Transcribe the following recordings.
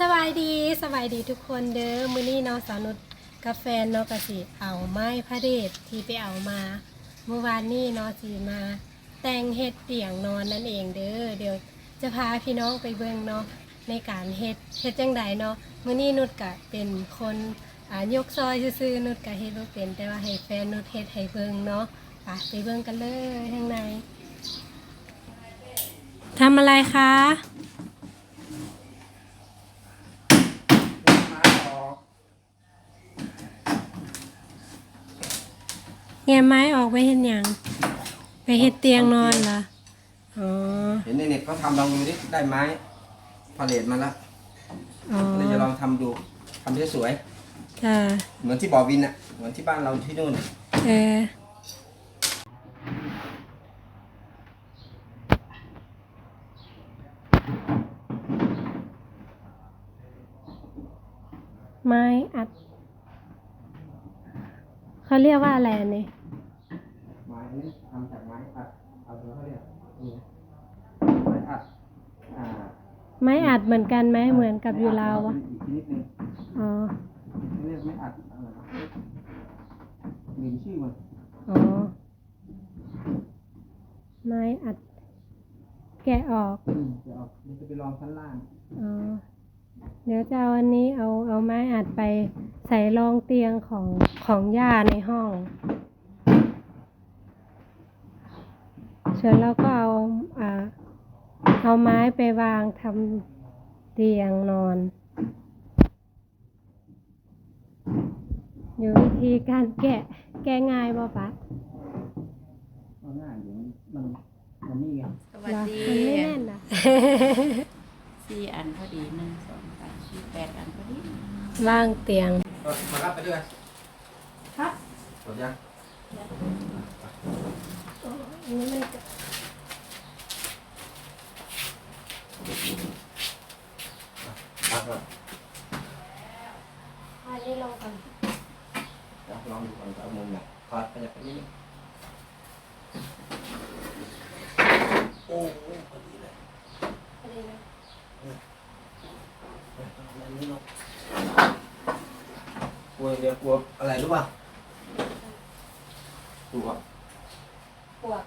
สบายดีสบายดีทุกคนเด้อมื้อนี้เนาะสาวนุชกับแฟนเนาะก็สิเอาไม้พระเดชที่ไปเอามาเมื่อวานนี้เนาะสิมา แต่งเฮ็ดเตียงนอนนั่นเองเด้อเดี๋ยวจะพาพี่น้องไปเบิ่งเนาะในการเฮ็ดเฮ็ดจังใดเนาะมื้อนี้นุชก็เป็นคนอ่ายกซอยซื่อๆนุชก็เฮ็ดบ่เป็น แต่ว่าให้แฟนนุชเฮ็ดให้เบิ่งเนาะไปไปเบิ่งกันเลยข้างในทำอะไรคะ ไม้ออก แง่ไม้ออกไปเห็นอย่างไปเห็ดเตียงนอนเหรออ๋อเห็นในเน็ตเขาทำลองดูดิได้ไม้พาเลตมาแล้วอ๋อเลยจะลองทำดูทำให้สวย จ้าเหมือนที่บ่อวินอะเหมือนที่บ้านเราที่นู่น เออไม้อัดเขาเรียกว่าอะไรอันนี่ ไม้นี้ทำจากไม้อัดเอาดูเขาเรียกนี่ไม้อัด อ่า ไม้อัดเหมือนกันไหมเหมือนกับอยู่ลาวอะอีกชนิดหนึงอ๋อเขาเรียกไม้อัดอะไรนะลืมชื่อมันอ๋อ ไม้อัด แกะออก อืมเดี๋ยวเอาเดี๋ยวจะไปลองชั้นล่างอ๋อ เดี๋ยวจะเอาอันนี้เอาเอาไม้อัดไปใส่รองเตียงของของย่าในห้อง ส่วนเราก็เอาอ่า เอาไม้ไปวางทำเตียงนอน อยู่วิธีการแกะแกะง่ายป่ะปะเอาง่ายอยู่มันมันนี่ไงสวัสดี มันไม่แน่นอะสี่อันพอดีหนึ่งสองสามสี่แปดอันพอดี วางเตียงก็มารับไปด้วยครับหมดยัง อันนี้มันจะ ครับครับอันนี้ลงก่อนเดี๋ยวลองดูก่อนจะเอามุมไหนคอร์ดขยับไปนิดนึงโอ้โหพอดีเลยอันนี้นะอันนี้เนาะกลัวเดี๋ยวกลัวอะไรรู้ป่ะดูก่อน ปวด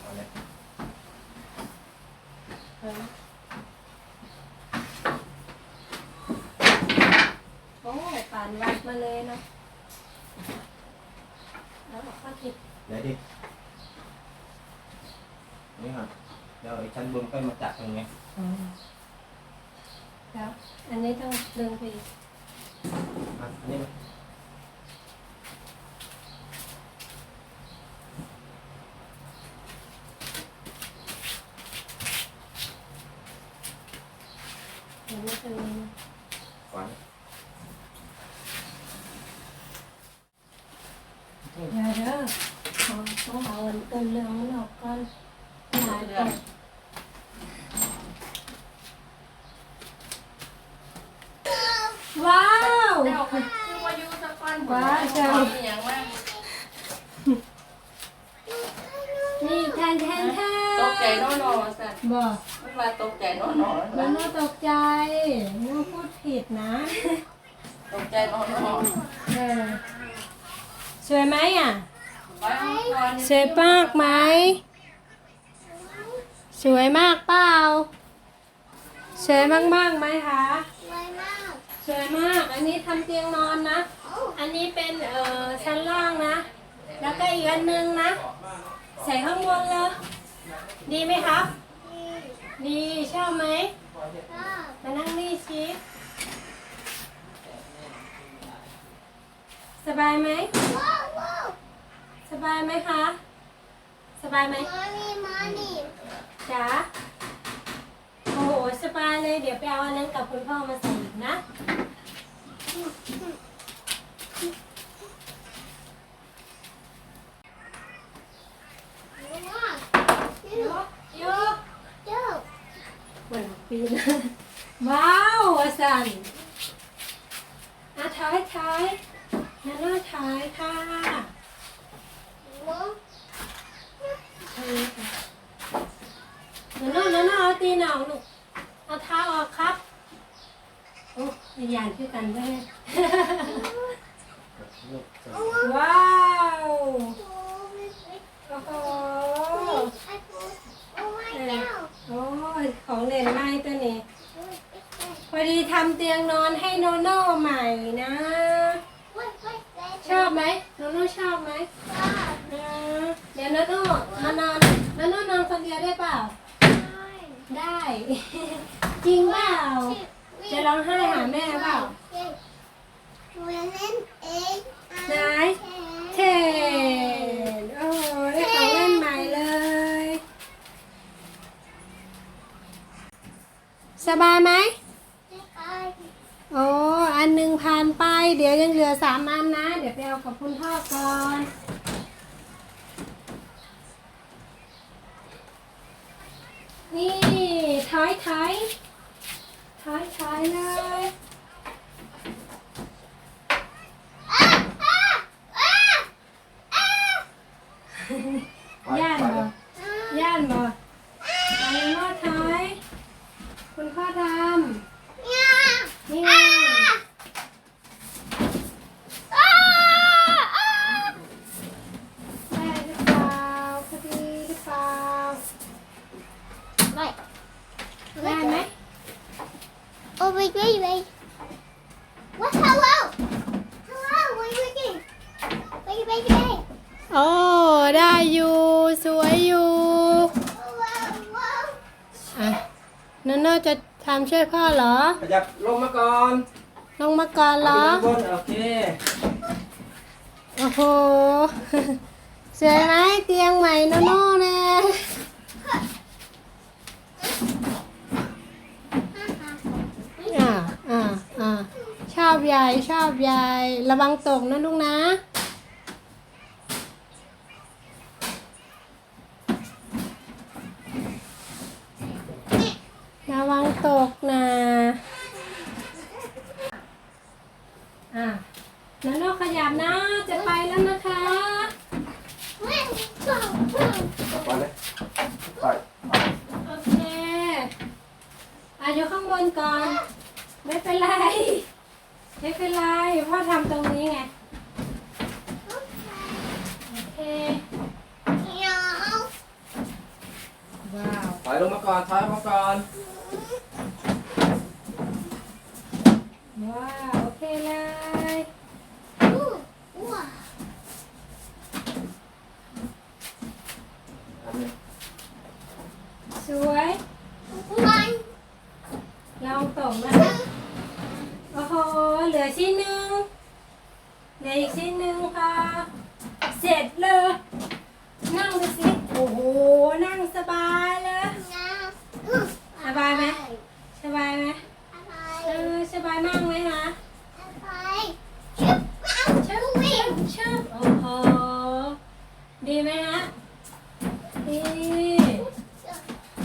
เอาเลย โอ้ยปานวัดมาเลยเนาะแล้วบอกข้าผิดเดี๋ยวดินี่ก่อนเดี๋ยวไอ้ชั้นบนก็มาจัดตรงนี้แล้ว อันนี้ต้องดึงไปอีกอะอันนี้มา เดี๋ยวไม่เป็นไรนะ ก่อน เดี๋ยวเด้อ เอาเงินเกินเรื่องมันออกก่อนหลายก่อนว้าวเจ้าคือว่าอยู่สักวันว้าเจ้ามีอย่างว่นี่แทนแทนแทนตกใจนอนๆสัตว์บอกม่ว่าตกใจนอนๆมันนะน่าตกใจน่าพูดผิดนะ ตกใจน้อนเออสวยไหมอะ สวยมากไหม สวยมากเปล่า สวยมากมากๆไหมคะสวยมาก อันนี้ทำเตียงนอนนะ อันนี้เป็นเอ่อชั้นล่างนะ แล้วก็อีกอันนึงนะ ใส่ข้างบนเลย ดีไหมครับ ดีชอบไหมมานั่งนี่ชิสบายไหม สบายไหมคะ สบายไหมจ๋าโอ้โหสบายเลยเดี๋ยวไปเอาอันนั้นกับคุณพ่อมาใส่อีกนะยกยกเหมือนปีนว้าวอาสันอะท้ายท้ายนั่นน่าท้ายค่ะ ทางนี้ค่ะนั่นน่านั่นน่าเอาตีนออกลูก เอาเท้าออกครับ โอ้ยยานคือกันได้ว้าวโอ้โหโอ้ยของเล่นไม้ตัวนี้ พอดีทำเตียงนอนให้โนโน่ใหม่นะ ชอบไหมโนโน่ชอบไหมเออ เดี๋ยวโนโน่มานอนโนโน่นอนคนเดียวได้เปล่า ได้ จริงเปล่า จะร้องไห้หาแม่เปล่าไหนเทนโอ้โหได้ของเล่นใหม่เลย สบายไหมโอ้ อันหนึ่งผ่านไป เดี๋ยวยังเหลือสามอันนะ เดี๋ยวไปเอากับคุณพ่อก่อน นี่ถอยถอยถอยถอยเลยย่านบ่ย่านบ่อันนี้พ่อถอยคุณพ่อทำนี่ไงได้หรือเปล่าพอดีหรือเปล่าได้ไหม Oh, wait, wait, wait. What? Hello? Hello, what are you doing? Wait, wait, wait. โอ้ ได้อยู่ สวยอยู่ Hello, hello. อะ นนท์จะทำช่วยพ่อเหรอ ขยับลงมาก่อนลงมาก่อนเหรอเอาไปด้านบนโอเคโอ้โหสวยไหมเตียงใหม่โนโน่นะอ่าอ่าอ่าชอบยายชอบยาย ระวังตกนะลูกนะระวังตกนะ อะนันโนขยับนะ จะไปแล้วนะคะ Wait, go, go. ไปเลยไปไป โอเคอะอยู่ข้างบนก่อน ไม่เป็นไร ไม่เป็นไร พ่อทำตรงนี้ไง โอเค No. ว้าว ถอย ลงมาก่อนถอยลงมาก่อนว้าวโอเคเลย Ooh, wow. อันนี้สวย One, ลองตกนะคะโอ้โหเหลือชิ้นหนึ่งเหลืออีกชิ้นหนึ่งค่ะ เสร็จเลย นั่งดูสิ โอ้โห นั่งสบายเลย now. Ooh, ส บายไหม bye. สบายไหมเอ Bye. อสบายมากไหมคะ Bye. Chip, ow, ชึบ wait. ชึบโอ้โหดีไหมฮะดี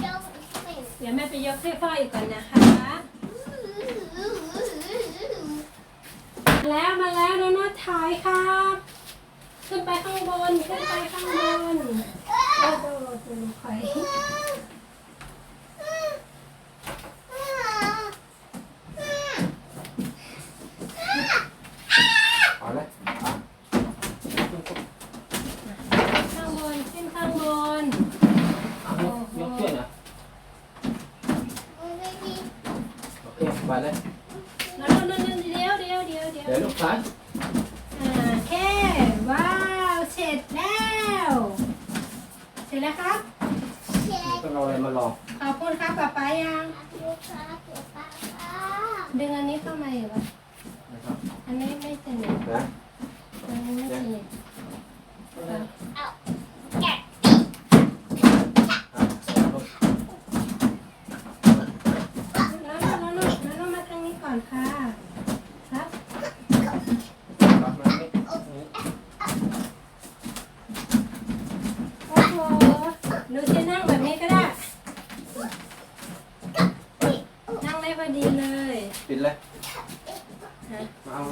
Don't wait. เดี๋ยวแม่ไปยกให้พ่ออีกก่อนนะคะ แล้วมาแล้วโนโนถอยครับ ขึ้นไปข้างบน ขึ้นไปข้างบนโอ้โหดูคอยเอาเลยอะ ข้างบน ขึ้นข้างบน เอายกยกขึ้นนะ โอเคไปเลยโนโนโนโนเดี๋ยวเดี๋ยวเดี๋ยวเดี๋ยวเดี๋ยวลูกซ้ายอ่าโอเคว้าวเสร็จแล้ว เสร็จแล้วครับต้องเอาอะไรมาลองขอบคุณครับป๊าป๊ายังดึงอันนี้เข้ามาอยู่ปะนะครับอันนี้ไม่สนิทนะอันนี้ไม่สนิท อะ Get. แล้วแล้วแล้วแล้วแล้วมาทางนี้ก่อนค่ะ ครับ รับมานี่นี่ โอ้โหหนูจะนั่งแบบนี้ก็ได้ นั่งได้พอดีเลย ปิดเลย ฮะ มาเอา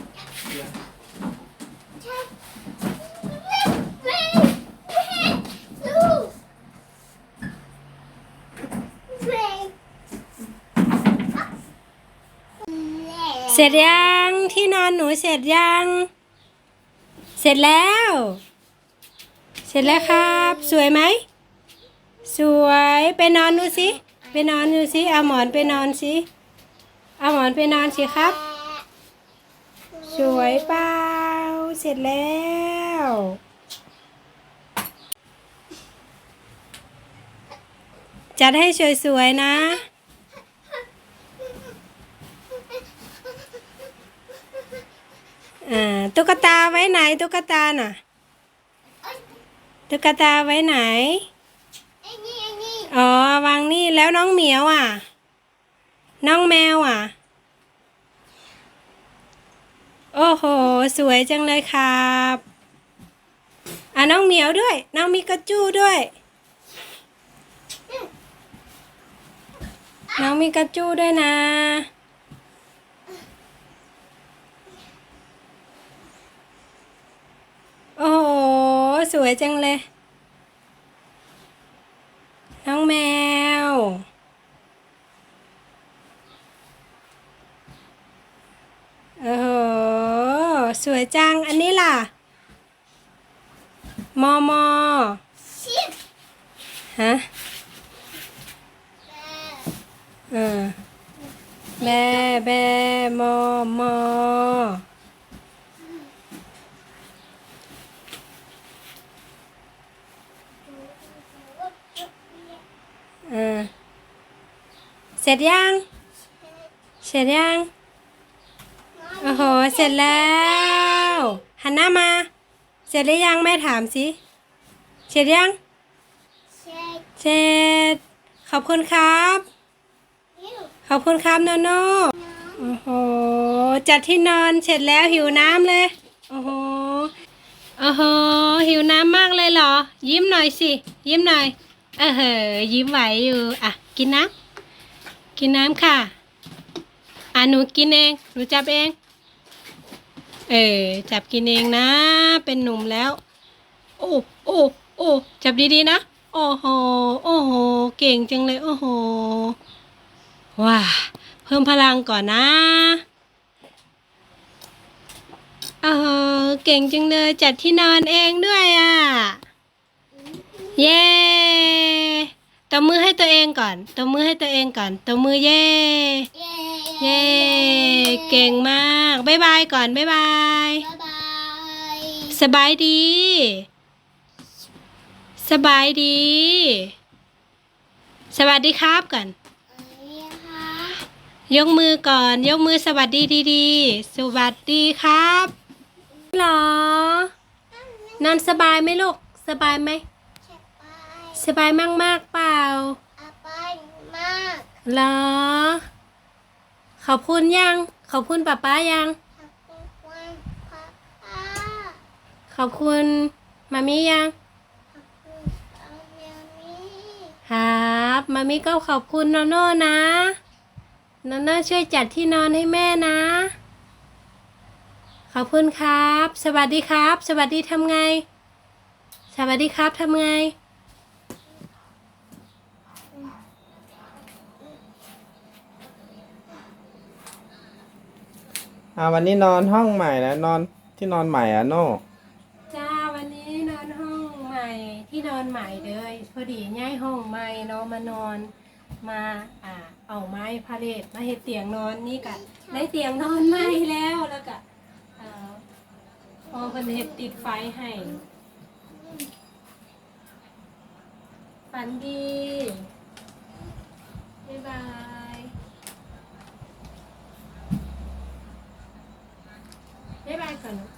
เสร็จยังที่นอนหนูเสร็จยัง เสร็จแล้ว เสร็จแล้วครับ สวยไหม สวยไปนอนดูสิไปนอนดูสิเอาหมอนไปนอนสิเอาหมอนไปนอนสิครับ สวยเปล่าเสร็จแล้วจัดให้สวยๆนะ อ่า ตุ๊กตาไว้ไหนตุ๊กตาน่ะตุ๊กตาไว้ไหนไอ้นี่ไอ้นี่อ๋อวางนี่แล้วน้องเหมียวอะ น้องแมวอะ โอ้โห สวยจังเลยครับอะน้องเหมียวด้วย น้องมีกระจู้ด้วย น้องมีกระจู้ด้วยนะ โอ้โห สวยจังเลย น้องแมว โอ้โห สวยจัง อันนี้ล่ะ มอมอชิบฮะเออแบแบมอมอ เออ เสร็จยัง เสร็จยัง โอ้โห เสร็จแล้ว หันหน้ามา เสร็จหรือยังแม่ถามสิ เสร็จยัง เสร็จ ขอบคุณครับ ขอบคุณครับโนโน่โอ้โห จัดที่นอนเสร็จแล้วหิวน้ำเลย โอ้โห โอ้โห หิวน้ำมากเลยเหรอ ยิ้มหน่อยสิ ยิ้มหน่อย เออเหอยิ้มไหวอยู่ อะ กินน้ำ กินน้ำค่ะอะหนูกินเอง หนูจับเอง เออ จับกินเองนะ เป็นหนุ่มแล้ว โอ้โอ้โอ้จับดีๆนะ โอ้โห โอ้โห เก่งจังเลย โอ้โห ว้า เพิ่มพลังก่อนนะเออเก่งจังเลย จัดที่นอนเองด้วยอะ เย้ ตบมือให้ตัวเองก่อนตบมือให้ตัวเองก่อนตบมือเย้เย้เย้เก่งมากบ๊ายบายก่อนบ๊ายบาย บ๊ายบายสบายดี สบายดี สวัสดีครับก่อนอันนี้นะคะยกมือก่อน ยกมือสวัสดีดีๆ สวัสดีครับหรอนอนสบายไหมลูก สบายไหมเช็ดไป สบายมากมากๆเปล่าอาไปมากเหรอ ขอบคุณยัง ขอบคุณป้าป้ายัง ขอบคุณคุณพ่อป้า ขอบคุณมามียังขอบคุณเอาเมียนี้ครับมามีก็ขอบคุณโนโน่นะโนโน่ช่วยจัดที่นอนให้แม่นะ ขอบคุณครับ สวัสดีครับ สวัสดีทำไง สวัสดีครับทำไง อ่าวันนี้นอนห้องใหม่แล้วนอนที่นอนใหม่อะโน่จ้าวันนี้นอนห้องใหม่ที่นอนใหม่เลยพอดีย้ายห้องใหม่เนาะมานอนมาอ่าเอาไม้พาเลทมาเห็ดเตียงนอนนี่กะได้เตียงนอนใหม่แล้วแล้วก็เอ่อพอเป็นเห็ดติดไฟให้ฝันดีบ๊ายบาย บ๊า